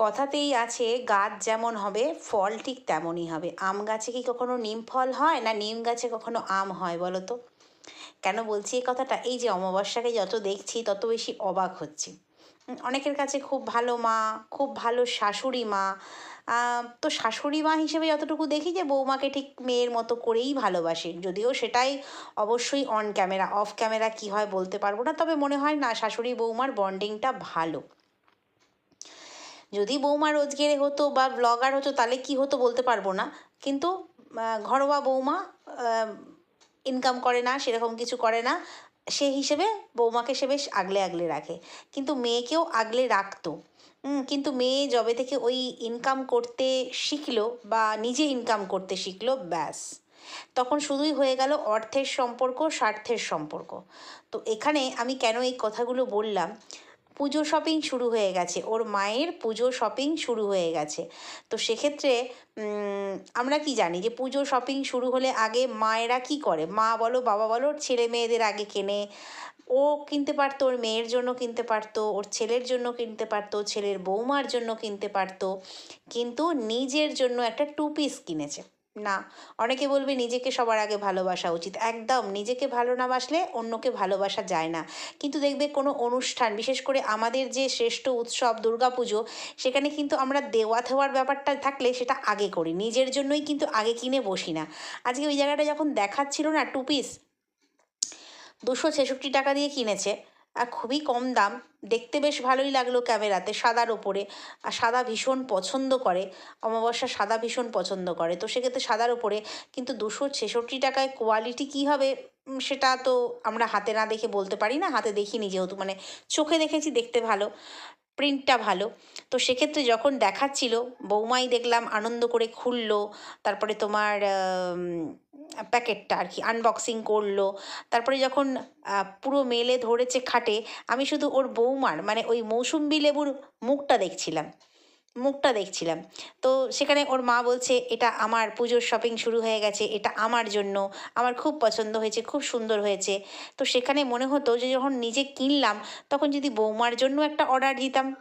কথাতেই আছে, গাছ যেমন হবে, ফল ঠিক তেমনই হবে। আম গাছে কি কখনো নিম ফল হয় না নিম গাছে কখনো আম হয় বলো তো? কেন বলছি এই কথাটা? এই যে অমাবস্যাকে যত দেখছি, তত বেশি অবাক হচ্ছি। অনেকের কাছে খুব ভালো মা, খুব ভালো শাশুড়ি মা। তো শাশুড়ি মা হিসেবে যতটুকু দেখি যে বৌমাকে ঠিক মেয়ের মতো করেই ভালোবাসে। যদিও সেটাই অবশ্যই অন ক্যামেরা অফ ক্যামেরা কি হয় বলতে পারব না, তবে মনে হয় না শাশুড়ি বৌমার বন্ডিংটা ভালো। যদি বৌমা রোজগেরে হতো বা ব্লগার হতো, তাহলে কি হতো বলতে পারব না। কিন্তু ঘরোয়া বৌমা ইনকাম করে না, সেরকম কিছু করে না। সে হিসেবে বৌমাকে সে বেশ আগলে আগলে রাখে। কিন্তু মেয়েকেও আগলে রাখতো। কিন্তু মেয়ে যবে থেকে ওই ইনকাম করতে শিখলো বা নিজে ইনকাম করতে শিখলো, ব্যাস। তখন শুধুই হয়ে গেল অর্থের সম্পর্ক, স্বার্থের সম্পর্ক। তো এখানে আমি কেন এই কথাগুলো বললাম? পুজো শপিং শুরু হয়ে গেছে। ওর মায়ের পুজো শপিং শুরু হয়ে গেছে। তো সেক্ষেত্রে আমরা কি জানি যে পুজো শপিং শুরু হলে আগে মায়েরা কি করে? মা বলো, বাবা বলো ছেলে মেয়েদের আগে কেনে। ও কিনতে পারতো, ওর মেয়ের জন্য কিনতে পারতো, ওর ছেলের জন্য কিনতে পারতো, ছেলের বৌমার জন্য কিনতে পারতো। কিন্তু নিজের জন্য একটা টু পিস কিনেছে। না, অনেকে বলবে নিজেকে সবার আগে ভালোবাসা উচিত। একদম, নিজেকে ভালো না বাসলে অন্যকে ভালোবাসা যায় না। কিন্তু দেখবে কোনো অনুষ্ঠান, বিশেষ করে আমাদের যে শ্রেষ্ঠ উৎসব দুর্গাপুজো, সেখানে কিন্তু আমরা দেওয়া থেওয়ার ব্যাপারটা থাকলে সেটা আগে করি। নিজের জন্যই কিন্তু আগে কিনে বসি না। আজকে ওই জায়গাটা যখন দেখাচ্ছিল না টু পিস দুশো ছেষট্টি টাকা দিয়ে কিনেছে আর খুবই কম দাম। দেখতে বেশ ভালোই লাগল ক্যামেরাতে সাদার ওপরে। আর সাদা ভীষণ পছন্দ করে। অমাবস্যা সাদা ভীষণ পছন্দ করে। তো সেক্ষেত্রে সাদার ওপরে। কিন্তু দুশো ছেষট্টি টাকায় কোয়ালিটি কী হবে সেটা তো আমরা হাতে না দেখে বলতে পারি না। হাতে দেখিনি যেহেতু। মানে চোখে দেখেছি, দেখতে ভালো। প্রিন্টটা ভালো। তো সেক্ষেত্রে যখন দেখাচ্ছিল, বৌমাই দেখলাম আনন্দ করে খুললো, তারপরে তোমার প্যাকেটটা আর কি আনবক্সিং করল, তারপরে যখন পুরো মেলে ধরেছে খাটে, আমি শুধু ওর বৌমার মানে ওই মৌসুম্বি লেবুর মুখটা দেখছিলাম। মুখটা দেখছিলাম। তো সেখানে ওর মা বলছে, এটা আমার পুজোর শপিং শুরু হয়ে গেছে, এটা আমার জন্য। আমার খুব পছন্দ হয়েছে, খুব সুন্দর হয়েছে। তো সেখানে মনে হতো যে যখন নিজে কিনলাম, তখন যদি বৌমার জন্য একটা অর্ডার দিতাম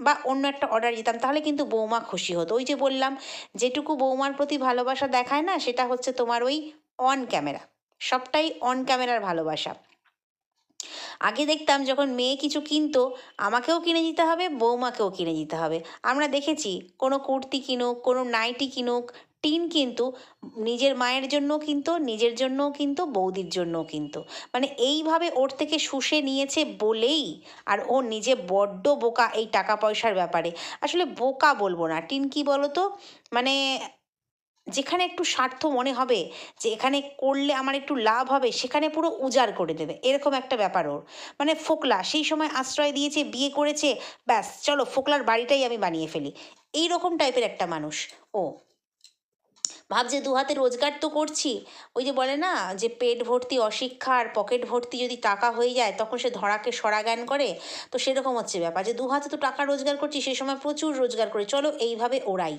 বা অন্য একটা অর্ডার দিতাম, তাহলে কিন্তু বৌমা খুশি হতো। ওই যে বললাম, যেটুকু বৌমার প্রতি ভালোবাসা দেখায় না, সেটা হচ্ছে তোমার ওই অন ক্যামেরা সবটাই অন ক্যামেরার ভালোবাসা। আগে দেখতাম যখন মেয়ে কিছু কিনতো, আমাকেও কিনে দিতে হবে, বৌমাকেও কিনে দিতে হবে। আমরা দেখেছি, কোনো কুর্তি কিনুক, কোনো নাইটি কিনুক, টিন কিন্তু নিজের মায়ের জন্য কিন্তু, নিজের জন্যও কিন্তু, বৌদির জন্যও কিন্তু। মানে এইভাবে ওর থেকে শুষে নিয়েছে বলেই, আর ও নিজে বড্ড বোকা এই টাকা পয়সার ব্যাপারে। আসলে বোকা বলব না। টিন কি বলো তো মানে যেখানে একটু স্বার্থ মনে হবে যে এখানে করলে আমার একটু লাভ হবে, সেখানে পুরো উজাড় করে দেবে। এরকম একটা ব্যাপার ওর। মানে ফোকলা, সেই সময় আশ্রয় দিয়েছে, বিয়ে করেছে, ব্যাস, চলো ফোকলার বাড়িটাই আমি বানিয়ে ফেলি। এই রকম টাইপের একটা মানুষ ও। ভাবছে দু হাতে রোজগার তো করছি। ওই যে বলে না, যে পেট ভর্তি অশিক্ষা আর পকেট ভর্তি যদি টাকা হয়ে যায়, তখন সে ধরাকে সরা জ্ঞান করে। তো সেরকম হচ্ছে ব্যাপার, যে দু হাতে তো টাকা রোজগার করছি সেই সময় প্রচুর রোজগার করে। চলো এইভাবে ওড়াই।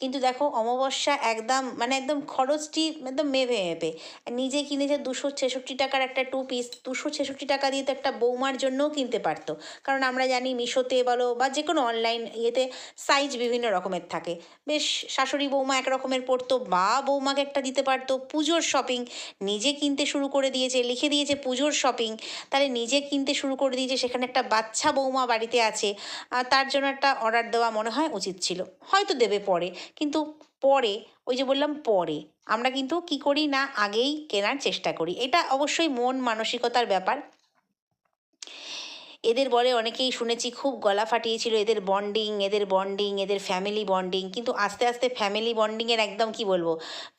কিন্তু দেখো, অমাবস্যা একদম মানে একদম খরচটি একদম মেপে মেপে। নিজে কিনেছে দুশো ছেষট্টি টাকার একটা টু পিস দুশো ছেষট্টি টাকা দিয়ে তো একটা বৌমার জন্যও কিনতে পারতো। কারণ আমরা জানি মিশোতে বলো বা যে কোনো অনলাইন ইয়েতে সাইজ বিভিন্ন রকমের থাকে। বেশ শাশুড়ি বৌমা এক রকমের পড়তো বা বৌমাকে একটা দিতে পারতো, পুজোর শপিং নিজে কিনতে শুরু করে দিয়েছে, লিখে দিয়েছে পুজোর শপিং তাহলে নিজে কিনতে শুরু করে দিয়েছে, সেখানে একটা বাচ্চা বৌমা বাড়িতে আছে তার জন্য একটা অর্ডার দেওয়া মনে হয় উচিত ছিল। হয়তো দেবে পরে, কিন্তু পরে, ওই যে বললাম পরে, আমরা কিন্তু কি করি না, আগেই কেনার চেষ্টা করি। এটা অবশ্যই মন মানসিকতার ব্যাপার। এদের বলে অনেকেই শুনেছি খুব গলা ফাটিয়েছিল এদের বন্ডিং এদের বন্ডিং এদের ফ্যামিলি বন্ডিং কিন্তু আস্তে আস্তে ফ্যামিলি বন্ডিংয়ের একদম কি বলব?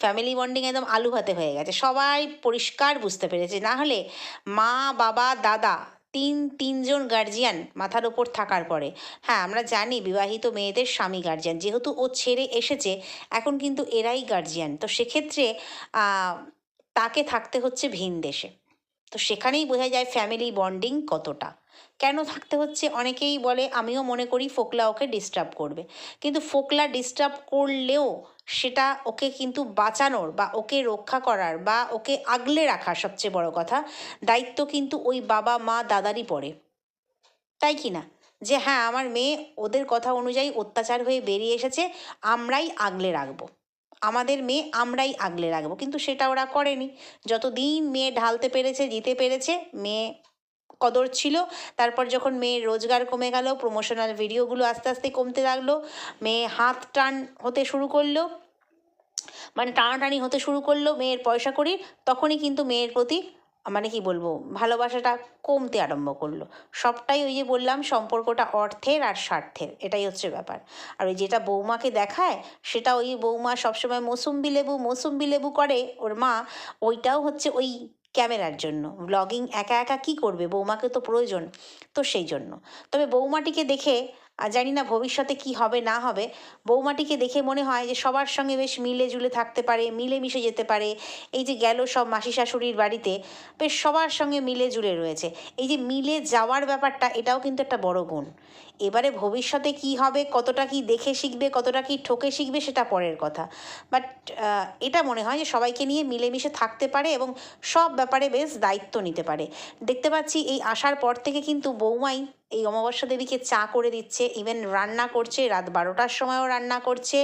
ফ্যামিলি বন্ডিং একদম আলু ভাতে হয়ে গেছে। সবাই পরিষ্কার বুঝতে পেরেছে। না হলে মা, বাবা, দাদা তিন, তিনজন গার্জিয়ান মাথার ওপর থাকার পরে। হ্যাঁ আমরা জানি বিবাহিত মেয়েদের স্বামী গার্জিয়ান যেহেতু ও ছেড়ে এসেছে, এখন কিন্তু এরাই গার্জিয়ান তো সেক্ষেত্রে তাকে থাকতে হচ্ছে ভিন দেশে। তো সেখানেই বোঝা যায় ফ্যামিলি বন্ডিং কতটা। কেন থাকতে হচ্ছে? অনেকেই বলে, আমিও মনে করি ফোকলা ওকে ডিস্টার্ব করবে। কিন্তু ফোকলা ডিস্টার্ব করলেও সেটা ওকে কিন্তু বাঁচানোর বা ওকে রক্ষা করার বা ওকে আগলে রাখার সবচেয়ে বড় কথা, দায়িত্ব কিন্তু ওই বাবা, মা, দাদারই পড়ে। তাই কি না? যে হ্যাঁ আমার মেয়ে ওদের কথা অনুযায়ী অত্যাচার হয়ে বেরিয়ে এসেছে, আমরাই আগলে রাখব। আমাদের মেয়ে আমরাই আগলে রাখব। কিন্তু সেটা ওরা করেনি। যতদিন মেয়ে ঢালতে পেরেছে, জিতে পেরেছে, মেয়ে কদর ছিল। তারপর যখন মেয়ের রোজগার কমে গেল প্রমোশনাল ভিডিওগুলো আস্তে আস্তে কমতে লাগল, মেয়ে হাত টান হতে শুরু করল মানে টানাটানি হতে শুরু করল মেয়ের পয়সা করি তখনই কিন্তু মেয়ের প্রতি মানে কি বলব, ভালোবাসাটা কমতে আরম্ভ করল। সবটাই ওই যে বললাম, সম্পর্কটা অর্থের আর স্বার্থের, এটাই হচ্ছে ব্যাপার। আর ওই যেটা বৌমাকে দেখায়, সেটা ওই বৌমা সবসময় মৌসুম্বি লেবু মৌসুম্বি লেবু করে, ওর মা, ওইটাও হচ্ছে ওই ক্যামেরার জন্য। ব্লগিং একা একা কি করবে? বৌমাকে তো প্রয়োজন তো সেই জন্য। তবে বৌমাটিকে দেখে, আর জানি না ভবিষ্যতে কি হবে, না হবে, বৌমাটিকে দেখে মনে হয় যে সবার সঙ্গে বেশ মিলে জুলে থাকতে পারে মিলে মিশে যেতে পারে। এই যে গেল সব মাসি শাশুড়ির বাড়িতে, বেশ সবার সঙ্গে মিলে জুলে রয়েছে। এই যে মিলে যাওয়ার ব্যাপারটা, এটাও কিন্তু একটা বড় গুণ। এবারে ভবিষ্যতে কি হবে, কতটা কি দেখে শিখবে, কতটা কি ঠকে শিখবে সেটা পরের কথা। বাট এটা মনে হয় যে সবাইকে নিয়ে মিলেমিশে থাকতে পারে এবং সব ব্যাপারে বেশ দায়িত্ব নিতে পারে। দেখতে পাচ্ছি এই আসার পর থেকে কিন্তু বৌমাই এই অমাবস্যা দেবীকে চা করে দিচ্ছে ইভেন রান্না করছে, রাত বারোটার সময়ও রান্না করছে,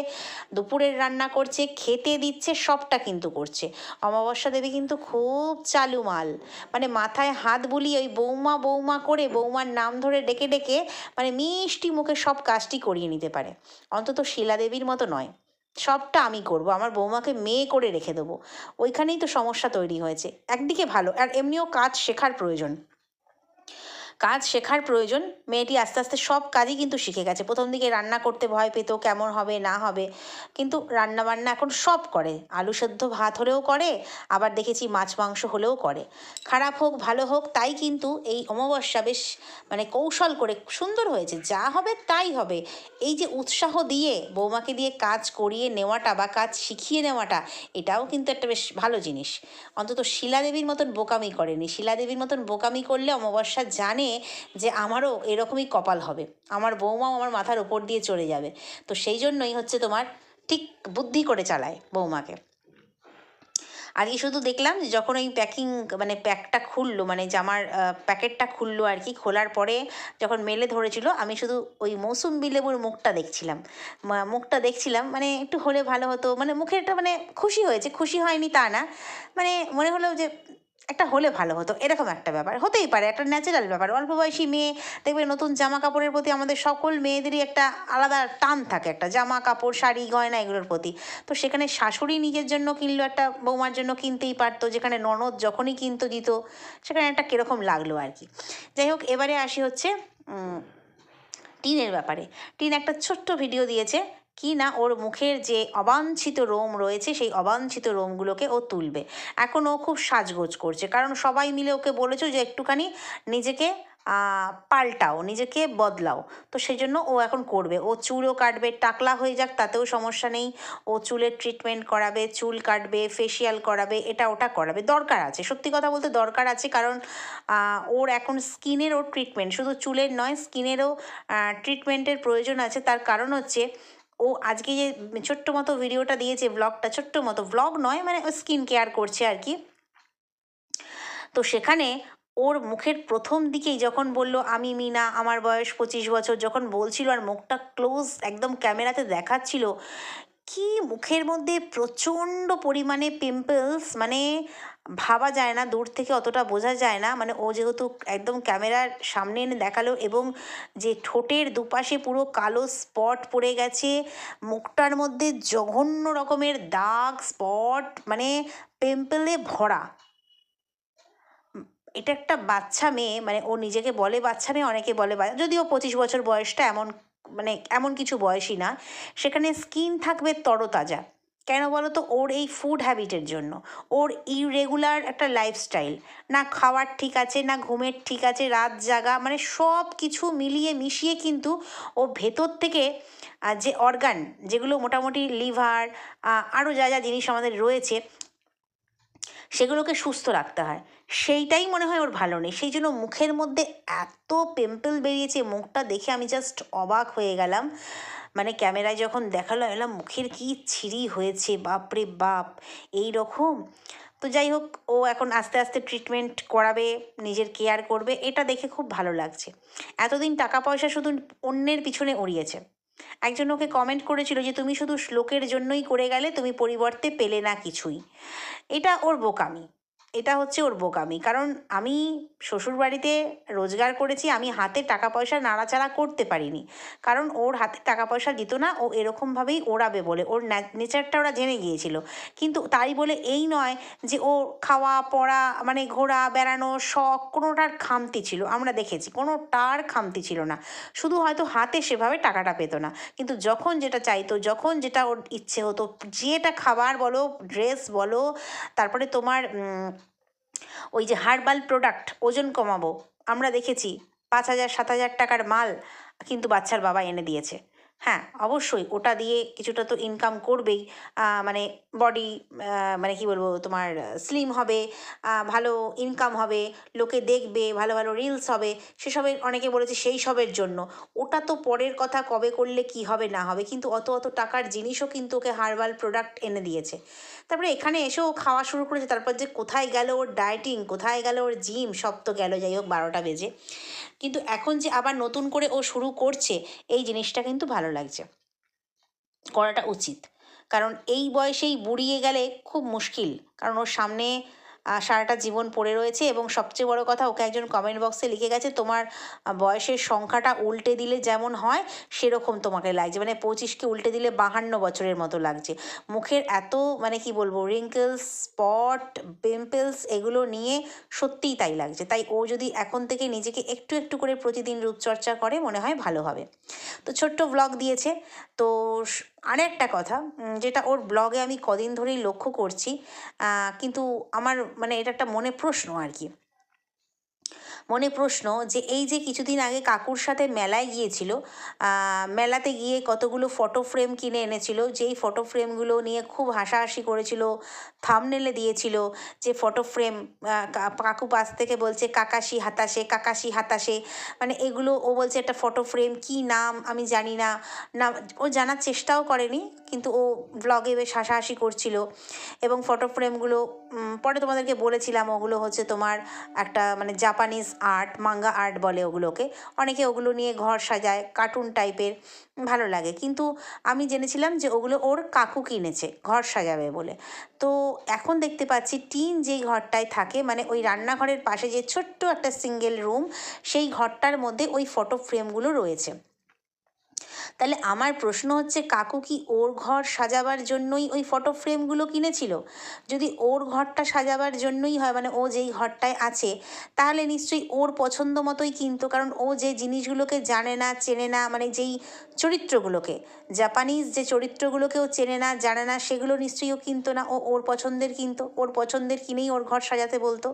দুপুরের রান্না করছে, খেতে দিচ্ছে, সবটা কিন্তু করছে। অমাবস্যা দেবী কিন্তু খুব চালু মাল মানে মাথায় হাত বুলিয়ে ওই বৌমা বৌমা করে বৌমার নাম ধরে ডেকে ডেকে মানে মিষ্টি মুখে সব কাজটি করিয়ে নিতে পারে। অন্তত শিলা দেবীর মতো নয়। সবটা আমি করব, আমার বৌমাকে মেয়ে করে রেখে দেবো। ওইখানেই তো সমস্যা তৈরি হয়েছে। একদিকে ভালো, আর এমনিও কাজ শেখার প্রয়োজন। কাজ শেখার প্রয়োজন। মেয়েটি আস্তে আস্তে সব কাজই কিন্তু শিখে গেছে। প্রথম দিকে রান্না করতে ভয় পেত, কেমন হবে, না হবে। কিন্তু রান্না বান্না এখন সব করে। আলু সেদ্ধ ভাত হলেও করে, আবার দেখেছি মাছ, মাংস হলেও করে। খারাপ হোক, ভালো হোক, তাই কিন্তু এই অমাবস্যা বেশ মানে কৌশল করে সুন্দর হয়েছে। যা হবে তাই হবে। এই যে উৎসাহ দিয়ে, বৌমাকে দিয়ে কাজ করিয়ে নেওয়াটা বা কাজ শিখিয়ে নেওয়াটা, এটাও কিন্তু একটা বেশ ভালো জিনিস। অন্তত শিলাদেবীর মতন বোকামি করেনি। শিলাদেবীর মতন বোকামি করলে অমাবস্যা জানে যে আমারও এরকমই কপাল হবে। আমার বৌমাও আমার মাথার ওপর দিয়ে চলে যাবে। তো সেই জন্যই হচ্ছে তোমার ঠিক বুদ্ধি করে চালায় বৌমাকে। আজকে শুধু দেখলাম যে যখন ওই প্যাকিং মানে প্যাকটা খুললো মানে জামার প্যাকেটটা খুললো আর কি, খোলার পরে যখন মেলে ধরেছিল, আমি শুধু ওই মৌসুম্বি লেবুর মুখটা দেখছিলাম। মুখটা দেখছিলাম মানে একটু হলে ভালো হতো মানে মুখে একটা মানে খুশি হয়েছে, খুশি হয়নি তা না। মানে মনে হলো যে একটা হলে ভালো হতো, এরকম একটা ব্যাপার। হতেই পারে, একটা ন্যাচারাল ব্যাপার। অল্প বয়সী মেয়ে, দেখবে নতুন জামা কাপড়ের প্রতি আমাদের সকল মেয়েদেরই একটা আলাদা টান থাকে, একটা জামা কাপড় শাড়ি, গয়না এগুলোর প্রতি। তো সেখানে শাশুড়ি নিজের জন্য কিনলো, একটা বৌমার জন্য কিনতেই পারতো, যেখানে ননদ যখনই কিনতো দিত, সেখানে একটা কীরকম লাগল আর কি। যাই হোক, এবারে আসি হচ্ছে টিনের ব্যাপারে। টিন একটা ছোট্ট ভিডিও দিয়েছে কি না ওর মুখের যে অবাঞ্ছিত রোম রয়েছে, সেই অবাঞ্ছিত রোমগুলোকে ও তুলবে। এখন ও খুব সাজগোজ করছে। কারণ সবাই মিলে ওকে বলেছ যে একটুখানি নিজেকে পাল্টাও, নিজেকে বদলাও। তো সেই জন্য ও এখন করবে। ও চুলও কাটবে, টাকলা হয়ে যাক, তাতেও সমস্যা নেই। ও চুলের ট্রিটমেন্ট করাবে, চুল কাটবে ফেসিয়াল করাবে, এটা ওটা করাবে। দরকার আছে। সত্যি কথা বলতে দরকার আছে কারণ ওর এখন স্কিনেরও ট্রিটমেন্ট শুধু চুলের নয়, স্কিনেরও ট্রিটমেন্টের প্রয়োজন আছে। তার কারণ হচ্ছে ও আজকে যে ছোট্ট মতো ভিডিওটা দিয়েছে ব্লগটা ছোট্ট মতো ব্লগ নয় মানে স্কিন কেয়ার করছে আর কি। তো সেখানে ওর মুখের প্রথম দিকেই যখন বলল, আমি মিনা, আমার বয়স পঁচিশ বছর, যখন বলছিল আর মুখটা ক্লোজ একদম ক্যামেরাতে দেখাচ্ছিল কি মুখের মধ্যে প্রচণ্ড পরিমাণে পিম্পলস মানে ভাবা যায় না, দূর থেকে অতটা বোঝা যায় না। মানে ও যেহেতু একদম ক্যামেরার সামনে এনে দেখাল এবং যে ঠোঁটের দুপাশে পুরো কালো স্পট পড়ে গেছে, মুখটার মধ্যে জঘন্য রকমের দাগ স্পট মানে পিম্পলে ভরা। এটা একটা বাচ্চা মেয়ে মানে ও নিজেকে বলে বাচ্চা মেয়ে, অনেকে বলে যদিও পঁচিশ বছর বয়সটা এমন মানে এমন কিছু বয়সই না। সেখানে স্কিন থাকবে তরতাজা। কেন বলো তো ওর এই ফুড হ্যাবিটের জন্য। ওর ইরেগুলার একটা লাইফস্টাইল না খাওয়ার ঠিক আছে, না ঘুমের ঠিক আছে, রাত জাগা মানে সব কিছু মিলিয়ে মিশিয়ে কিন্তু ও ভেতর থেকে যে অর্গান যেগুলো মোটামুটি লিভার আরও যা যা জিনিস আমাদের রয়েছে সেগুলোকে সুস্থ রাখতে হয়। সেইটাই মনে হয় ওর ভালো নেই। সেই জন্য মুখের মধ্যে এত পিম্পল বেরিয়েছে, মুখটা দেখে আমি জাস্ট অবাক হয়ে গেলাম। মানে ক্যামেরায় যখন দেখাল এলাম মুখের কি ছিঁড়ি হয়েছে? বাপরে বাপ! এই রকম। তো যাই হোক, ও এখন আস্তে আস্তে ট্রিটমেন্ট করাবে, নিজের কেয়ার করবে। এটা দেখে খুব ভালো লাগছে। এতদিন টাকা পয়সা শুধু অন্যের পিছনে উড়িয়েছে। একজন ওকে কমেন্ট করেছিল যে, তুমি শুধু শ্লোকের জন্যই করে গেলে তুমি পরিবর্তে পেলে না কিছুই। এটা ওর বোকামি। এটা হচ্ছে ওর বোকামি। কারণ আমি শ্বশুরবাড়িতে রোজগার করেছি, আমি হাতে টাকা পয়সা নাড়াচাড়া করতে পারিনি। কারণ ওর হাতে টাকা পয়সা দিত না, ও এরকমভাবেই ওড়াবে বলে। ওর নেচারটা ওরা জেনে গিয়েছিল। কিন্তু তাই বলে এই নয় যে ও খাওয়া, পড়া মানে ঘোরা, বেড়ানো শখ কোনোটার খামতি ছিল। আমরা দেখেছি, কোনোটার খামতি ছিল না। শুধু হয়তো হাতে সেভাবে টাকাটা পেত না। কিন্তু যখন যেটা চাইতো, যখন যেটা ওর ইচ্ছে হতো, যেটা খাবার বলো, ড্রেস বলো, তারপরে তোমার ওই যে হার্বাল প্রোডাক্ট, ওজন কমাবো। আমরা দেখেছি, পাঁচ হাজার, সাত হাজার টাকার মাল কিন্তু বাচ্চার বাবা এনে দিয়েছে। হ্যাঁ অবশ্যই। ওটা দিয়ে কিছুটা তো ইনকাম করবেই। মানে বডি মানে কি বলব? তোমার স্লিম হবে ভালো ইনকাম হবে, লোকে দেখবে, ভালো ভালো রিলস হবে, সেসবের অনেকে বলেছে সেই সবের জন্য। ওটা তো পরের কথা কবে করলে কি হবে না হবে, কিন্তু অত অত টাকার জিনিসও কিন্তু ওকে হার্বাল প্রোডাক্ট এনে দিয়েছে। তারপরে এখানে এসেও খাওয়া শুরু করেছে, তারপর যে কোথায় গেল ওর ডায়েটিং কোথায় গেল ওর জিম সব তো গেল যাই হোক বারোটা বেজে। কিন্তু এখন যে আবার নতুন করে ও শুরু করছে, এই জিনিসটা কিন্তু ভালো লাগছে। করাটা উচিত। কারণ এই বয়সেই বুড়িয়ে গেলে খুব মুশকিল। কারণ ওর সামনে সারাটা জীবন পড়ে রয়েছে এবং সবচেয়ে বড় কথা ওকে একজন কমেন্ট বক্সে লিখে গেছে, তোমার বয়সের সংখ্যাটা উল্টে দিলে যেমন হয়, সেরকম তোমাকে লাগছে। মানে পঁচিশকে উল্টে দিলে বাহান্ন বছরের মতো লাগছে। মুখের এত মানে কি বলব রিঙ্কেলস স্পট পিম্পলস এগুলো নিয়ে সত্যিই তাই লাগছে। তাই ও যদি এখন থেকে নিজেকে একটু একটু করে প্রতিদিন রূপচর্চা করে, মনে হয় ভালো হবে। তো ছোট্ট ব্লগ দিয়েছে। তো আরেকটা কথা যেটা ওর ব্লগে আমি কদিন ধরেই লক্ষ্য করছি কিন্তু আমার মানে এটা একটা মনে প্রশ্ন আর কি। মনে প্রশ্ন যে এই যে কিছুদিন আগে কাকুর সাথে মেলায় গিয়েছিল মেলাতে গিয়ে কতগুলো ফটো ফ্রেম কিনে এনেছিল, যেই ফটো ফ্রেমগুলো নিয়ে খুব হাসাহাসি করেছিল থামনেলে দিয়েছিল, যে ফটো ফ্রেম কাকু পাশ থেকে বলছে, কাকাশি হাতাশে কাকাশি হাতাশে। মানে এগুলো ও বলছে, একটা ফটো ফ্রেম কী নাম? আমি জানি না। না, ও জানার চেষ্টাও করেনি, কিন্তু ও ব্লগে বেশ হাসাহাসি করছিল। এবং ফটো ফ্রেমগুলো পরে তোমাদেরকে বলেছিলাম, ওগুলো হচ্ছে তোমার একটা মানে জাপানিজ আর্ট, মাঙ্গা আর্ট বলে ওগুলোকে। অনেকে ওগুলো নিয়ে ঘর সাজায়, কার্টুন টাইপের, ভালো লাগে। কিন্তু আমি জেনেছিলাম যে ওগুলো ওর কাকু কিনেছে, ঘর সাজাবে বলে। তো এখন দেখতে পাচ্ছি টিন যেই ঘরটায় থাকে মানে ওই রান্নাঘরের পাশে যে ছোট্ট একটা সিঙ্গেল রুম, সেই ঘরটার মধ্যে ওই ফটো ফ্রেমগুলো রয়েছে। তাহলে আমার প্রশ্ন হচ্ছে, কাকু কি ওর ঘর সাজাবার জন্যই ওই ফটো ফ্রেমগুলো কিনেছিল? যদি ওর ঘরটা সাজাবার জন্যই হয় মানে ও যেই ঘরটায় আছে, তাহলে নিশ্চয়ই ওর পছন্দ মতোই কিনতো। কারণ ও যে জিনিসগুলোকে জানে না, চেনে না মানে যেই চরিত্রগুলোকে জাপানিজ যে চরিত্রগুলোকে ও চেনে না, জানে না, সেগুলো নিশ্চয়ই ও কিনতো না। ও ওর পছন্দের কিনতো, ওর পছন্দের কিনেই ওর ঘর সাজাতে বলতো।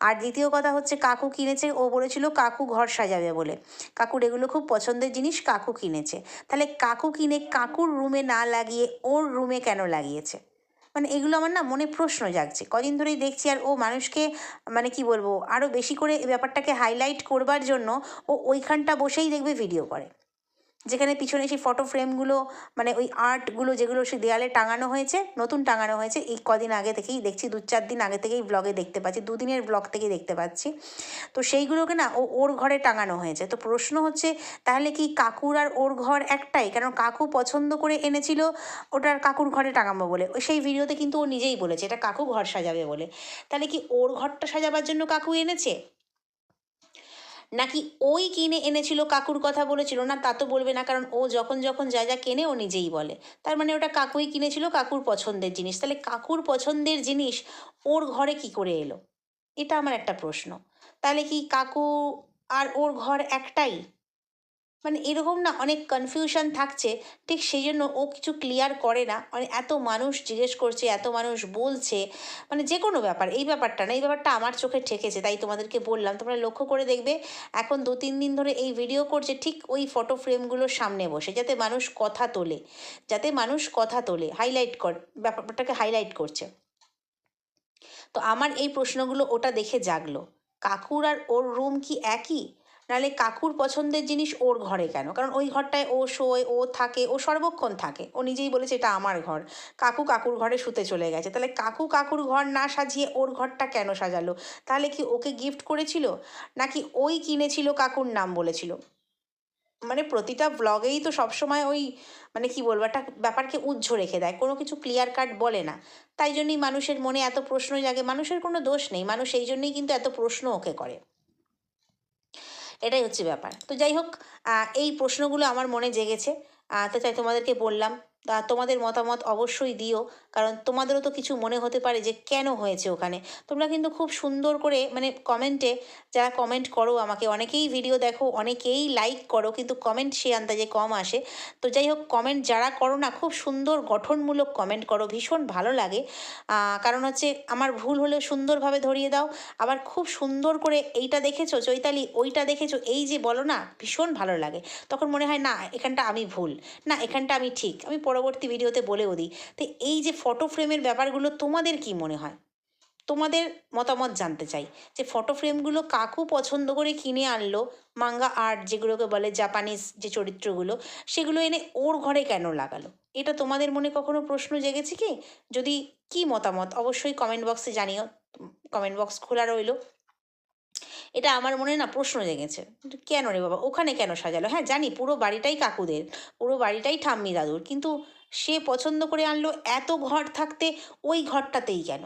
আর দ্বিতীয় কথা হচ্ছে, কাকু কিনেছে, ও বলেছিল কাকু ঘর সাজাবে বলে। কাকুর এগুলো খুব পছন্দের জিনিস, কাকু কিনেছে। তাহলে কাকু কিনে কাকুর রুমে না লাগিয়ে ওর রুমে কেন লাগিয়েছে? মানে এগুলো আমার না মনে প্রশ্ন জাগছে। কদিন ধরেই দেখছি আর ও মানুষকে মানে কি বলব আরও বেশি করে ব্যাপারটাকে হাইলাইট করবার জন্য ও ওইখানটা বসেই দেখবে ভিডিও করে। যেখানে পিছনে সেই ফটো ফ্রেমগুলো মানে ওই আর্টগুলো যেগুলো সেই দেয়ালে টাঙানো হয়েছে, নতুন টাঙানো হয়েছে, এই কদিন আগে থেকেই দেখছি, দু চার দিন আগে থেকেই ব্লগে দেখতে পাচ্ছি দুদিনের ব্লগ থেকেই দেখতে পাচ্ছি। তো সেইগুলোকে না ও, ওর ঘরে টাঙানো হয়েছে। তো প্রশ্ন হচ্ছে, তাহলে কি কাকুর আর ওর ঘর একটাই? কারণ কাকু পছন্দ করে এনেছিল, ওটার কাকুর ঘরে টাঙাবো বলে। সেই ভিডিওতে কিন্তু ও নিজেই বলেছে, এটা কাকু ঘর সাজাবে বলে। তাহলে কি ওর ঘরটা সাজাবার জন্য কাকু এনেছে? নাকি ওই কিনে এনেছিল, কাকুর কথা বলেছিল? না, তা তো বলবে না, কারণ ও যখন যখন যা যা কেনে ও নিজেই বলে। তার মানে ওটা কাকুই কিনেছিল, কাকুর পছন্দের জিনিস। তাহলে কাকুর পছন্দের জিনিস ওর ঘরে কি করে এলো? এটা আমার একটা প্রশ্ন। তাহলে কি কাকু আর ওর ঘর একটাই? মানে এরকম না অনেক কনফিউশন থাকছে। ঠিক সেই জন্য ও কিছু ক্লিয়ার করে না। মানে এত মানুষ জিজ্ঞেস করছে, এত মানুষ বলছে। মানে যে কোনো ব্যাপার, এই ব্যাপারটা না, এই ব্যাপারটা আমার চোখে ঠেকেছে, তাই তোমাদেরকে বললাম। তোমরা লক্ষ্য করে দেখবে, এখন দু তিন দিন ধরে এই ভিডিও করছে ঠিক ওই ফটো ফ্রেমগুলোর সামনে বসে, যাতে মানুষ কথা তোলে। যাতে মানুষ কথা তোলে হাইলাইট কর, ব্যাপারটাকে হাইলাইট করছে। তো আমার এই প্রশ্নগুলো ওটা দেখে জাগলো। কাকুর আর ওর রুম কি একই? নাহলে কাকুর পছন্দের জিনিস ওর ঘরে কেন? কারণ ওই ঘরটায় ও শোয়, ও থাকে, ও সর্বক্ষণ থাকে। ও নিজেই বলেছে এটা আমার ঘর। কাকু কাকুর ঘরে শুতে চলে গেছে। তাহলে কাকু কাকুর ঘর না সাজিয়ে ওর ঘরটা কেন সাজালো? তাহলে কি ওকে গিফট করেছিল? নাকি ওই কিনেছিল কাকুর নাম বলেছিল? মানে প্রতিটা ব্লগেই তো সবসময় ওই মানে কি বলব, একটা ব্যাপারকে উজ্জ্ব রেখে দেয়। কোনো কিছু ক্লিয়ার কাট বলে না। তাই জন্যই মানুষের মনে এত প্রশ্ন জাগে মানুষের কোনো দোষ নেই। মানুষ এই জন্যই কিন্তু এত প্রশ্ন ওকে করে। এটাই হচ্ছে ব্যাপার। তো যাই হোক এই প্রশ্নগুলো আমার মনে জেগেছে। তো তাই তোমাদেরকে বললাম। তা তোমাদের মতামত অবশ্যই দিও। কারণ তোমাদেরও তো কিছু মনে হতে পারে যে কেন হয়েছে ওখানে। তোমরা কিন্তু খুব সুন্দর করে মানে কমেন্টে যারা কমেন্ট করো আমাকে, অনেকেই ভিডিও দেখো, অনেকেই লাইক করো, কিন্তু কমেন্ট সে আন্দাজে কম আসে। তো যাই হোক কমেন্ট যারা করো না, খুব সুন্দর গঠনমূলক কমেন্ট করো, ভীষণ ভালো লাগে। কারণ হচ্ছে আমার ভুল হলেও সুন্দরভাবে ধরিয়ে দাও। আবার খুব সুন্দর করে এইটা দেখেছ, চৈতালি, ওইটা দেখেছ, এই যে বলো না, ভীষণ ভালো লাগে। তখন মনে হয়, না, এখানটা আমি ভুল। না, এখানটা আমি ঠিক। আমি পরবর্তী ভিডিওতে বলেও দিই। তো এই যে ফটো ফ্রেমের ব্যাপারগুলো তোমাদের কি মনে হয়? তোমাদের মতামত জানতে চাই। যে ফটো ফ্রেমগুলো কাকু পছন্দ করে কিনে আনলো মাঙ্গা আর্ট যেগুলোকে বলে জাপানিজ যে চরিত্রগুলো, সেগুলো এনে ওর ঘরে কেন লাগালো? এটা তোমাদের মনে কখনো প্রশ্ন জেগেছে কি? যদি কি মতামত, অবশ্যই কমেন্ট বক্সে জানিও। কমেন্ট বক্স খোলা রইল। এটা আমার মনে না প্রশ্ন জেগেছে। কেন রে বাবা? ওখানে কেন সাজালো? হ্যাঁ জানি পুরো বাড়িটাই কাকুদের, পুরো বাড়িটাই ঠাম্মি দাদুর, কিন্তু সে পছন্দ করে আনলো এত ঘর থাকতে ওই ঘরটাতেই কেন?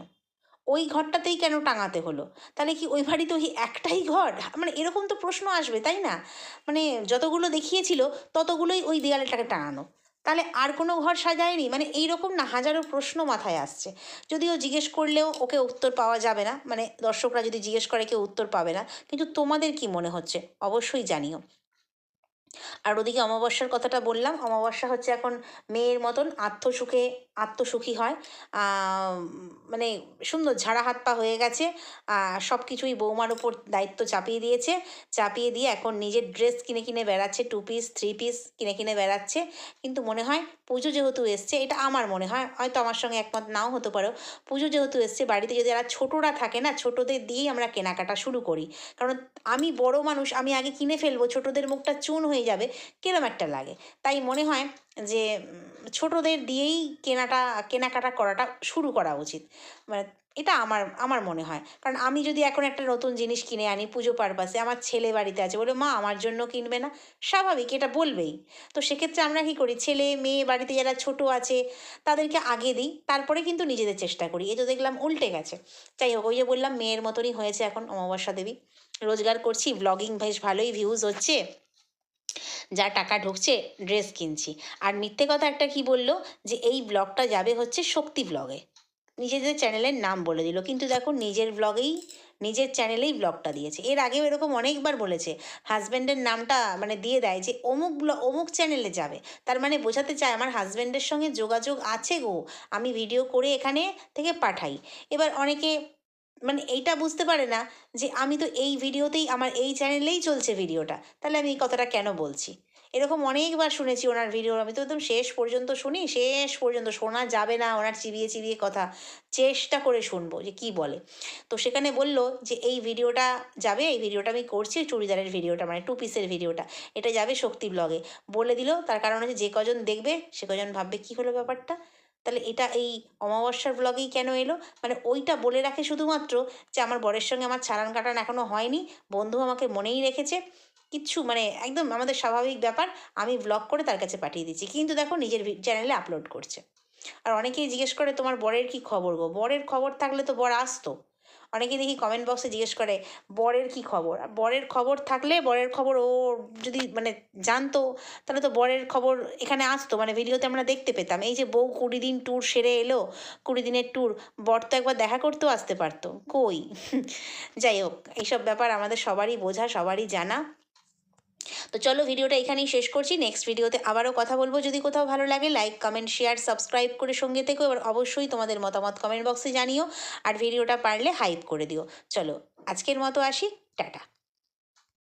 ওই ঘরটাতেই কেন টাঙাতে হলো? তাহলে কি ওই বাড়িতে ওই একটাই ঘর? মানে এরকম তো প্রশ্ন আসবে, তাই না? মানে যতগুলো দেখিয়েছিল, ততগুলোই ওই দেয়ালেটাকে টাঙানো। তাহলে আর কোনো ঘর সাজায়নি? মানে এই রকম না, হাজারো প্রশ্ন মাথায় আসছে। যদিও জিজ্ঞেস করলেও ওকে উত্তর পাওয়া যাবে না মানে দর্শকরা যদি জিজ্ঞেস করে কেউ উত্তর পাবে না, কিন্তু তোমাদের কি মনে হচ্ছে? অবশ্যই জানিও। আর ওদিকে অমাবস্যার কথাটা বললাম, অমাবস্যা হচ্ছে এখন মেয়ের মতন আত্মসুখে আত্মসুখী হয়। মানে সুন্দর ঝাড়া হাত পা হয়ে গেছে। সব কিছুই বৌমার উপর দায়িত্ব চাপিয়ে দিয়েছে। চাপিয়ে দিয়ে এখন নিজের ড্রেস কিনে কিনে বেড়াচ্ছে টু পিস থ্রি পিস কিনে কিনে বেড়াচ্ছে। কিন্তু মনে হয় পুজো যেহেতু এসছে, এটা আমার মনে হয়, হয়তো আমার সঙ্গে একমত নাও হতে পারো। পুজো যেহেতু এসছে, বাড়িতে যদি যারা ছোটরা থাকে না, ছোটদের দিয়েই আমরা কেনাকাটা শুরু করি। কারণ আমি বড় মানুষ, আমি আগে কিনে ফেলব, ছোটদের মুখটা চুন হয়ে যাবে, কিরম একটা লাগে। তাই মনে হয় যে ছোটদের দিয়েই কেনাটা, কেনাকাটা করাটা শুরু করা উচিত। মানে এটা আমার আমার মনে হয়। কারণ আমি যদি এখন একটা নতুন জিনিস কিনে আনি, পুজো পারপাসে, আমার ছেলে বাড়িতে আছে বলে, মা, আমার জন্য কিনবে না? স্বাভাবিক, এটা বলবেই। তো সেক্ষেত্রে আমরা কী করি? ছেলে, মেয়ে, বাড়িতে যারা ছোট আছে, তাদেরকে আগে দিই, তারপরে কিন্তু নিজেদের চেষ্টা করি। এ তো দেখলাম উল্টে গেছে। যাই হোক, ওই যে বললাম, মেয়ের মতনই হয়েছে এখন অমাবস্যা দেবী। রোজগার করছি ব্লগিং বেশ ভালোই ভিউজ হচ্ছে। যা টাকা ঢুকছে ড্রেস কিনছি। আর মিথ্যে কথা একটা কি বলল? যে এই ব্লগটা যাবে হচ্ছে শক্তি ব্লগে নিজেদের চ্যানেলের নাম বলে দিল। কিন্তু দেখো, নিজের ব্লগেই নিজের চ্যানেলেই ব্লগটা দিয়েছে। এর আগেও এরকম অনেকবার বলেছে। হাজব্যান্ডের নামটা মানে দিয়ে দেয় যে, অমুক ব্লগ অমুক চ্যানেলে যাবে। তার মানে বোঝাতে চায়, আমার হাজব্যান্ডের সঙ্গে যোগাযোগ আছে গো। আমি ভিডিও করে এখানে থেকে পাঠাই। এবার অনেকে মানে এইটা বুঝতে পারে না যে আমি তো এই ভিডিওতেই আমার এই চ্যানেলেই চলছে ভিডিওটা, তাহলে আমি এই কথাটা কেন বলছি? এরকম অনেকবার শুনেছি ওনার ভিডিও আমি তো একদম শেষ পর্যন্ত শুনি, শেষ পর্যন্ত শোনা যাবে না ওনার চিবিয়ে চিবিয়ে কথা, চেষ্টা করে শুনব যে কি বলে। তো সেখানে বলল যে এই ভিডিওটা যাবে, এই ভিডিওটা আমি করছি, চুড়িদারের ভিডিওটা মানে টু পিসের ভিডিওটা, এটা যাবে শক্তি ব্লগে বলে দিল তার কারণ হচ্ছে যে কজন দেখবে, সে কজন ভাববে কী হলো ব্যাপারটা? তাহলে এটা এই অমাবস্যার ব্লগেই কেন এলো? মানে ওইটা বলে রাখে শুধুমাত্র যে আমার বরের সঙ্গে আমার ছাড়ান কাটান এখনও হয়নি, বন্ধু আমাকে মনেই রেখেছে। কিচ্ছু মানে একদম আমাদের স্বাভাবিক ব্যাপার, আমি ব্লগ করে তার কাছে পাঠিয়ে দিচ্ছি। কিন্তু দেখো নিজের চ্যানেলে আপলোড করছে। আর অনেকেই জিজ্ঞেস করে তোমার বরের কি খবর গো? বরের খবর থাকলে তো বর আসতো। অনেকে দেখি কমেন্ট বক্সে জিজ্ঞেস করে, বরের কি খবর? আর বরের খবর থাকলে বরের খবর ও যদি মানে জানতো, তাহলে তো বরের খবর এখানে আসতো। মানে ভিডিওতে আমরা দেখতে পেতাম। এই যে বউ কুড়ি দিন ট্যুর সেরে এলো, কুড়ি দিনের ট্যুর বর তো একবার দেখা করতেও আসতে পারতো। কই? যাই হোক, এইসব ব্যাপার আমাদের সবারই বোঝা, সবারই জানা। তো চলো ভিডিওটা এখানেই শেষ করছি। নেক্সট ভিডিওতে আবারও কথা বলব। যদি কোথাও ভালো লাগে লাইক কমেন্ট শেয়ার সাবস্ক্রাইব করে সঙ্গে থেকো। এবার অবশ্যই তোমাদের মতামত কমেন্ট বক্সে জানিও। আর ভিডিওটা পারলে হাইপ করে দিও। চলো, আজকের মতো আসি। টাটা।